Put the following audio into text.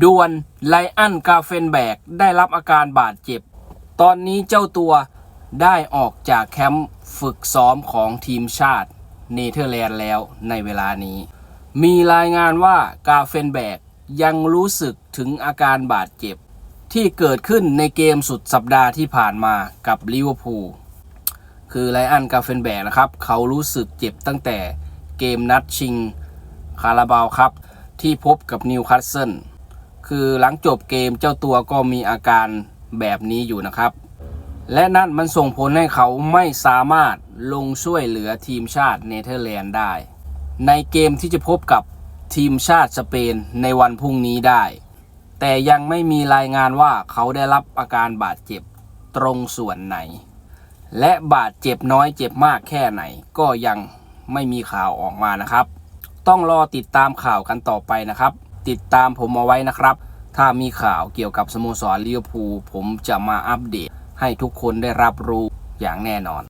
ด่วนไลอันกาเฟนแบกได้รับอาการบาดเจ็บ ตอนนี้เจ้าตัวได้ออกจากแคมป์ฝึกซ้อมของทีมชาติเนเธอร์แลนด์แล้วในเวลานี้ มีรายงานว่ากาเฟนแบกยังรู้สึกถึงอาการบาดเจ็บ ที่เกิดขึ้นในเกมสุดสัปดาห์ที่ผ่านมากับลิเวอร์พูล คือไลอันกาเฟนแบกนะครับ เขารู้สึกเจ็บตั้งแต่เกมนัดชิงคาราบาวครับ ที่พบกับนิวคาสเซิล คือหลังจบเกมเจ้าตัวก็มีอาการแบบนี้อยู่นะครับ และนั่นมันส่งผลให้เขาไม่สามารถลงช่วยเหลือทีมชาติเนเธอร์แลนด์ได้ ในเกมที่จะพบกับทีมชาติสเปนในวันพรุ่งนี้ได้ แต่ยังไม่มีรายงานว่าเขาได้รับอาการบาดเจ็บตรงส่วนไหน และบาดเจ็บน้อยเจ็บมากแค่ไหน ก็ยังไม่มีข่าวออกมานะครับ ต้องรอติดตามข่าวกันต่อไปนะครับ ติดตามผมเอาไว้นะครับ ถ้ามีข่าวเกี่ยวกับสโมสรลิเวอร์พูลผมจะมาอัปเดตให้ทุกคนได้รับรู้อย่างแน่นอน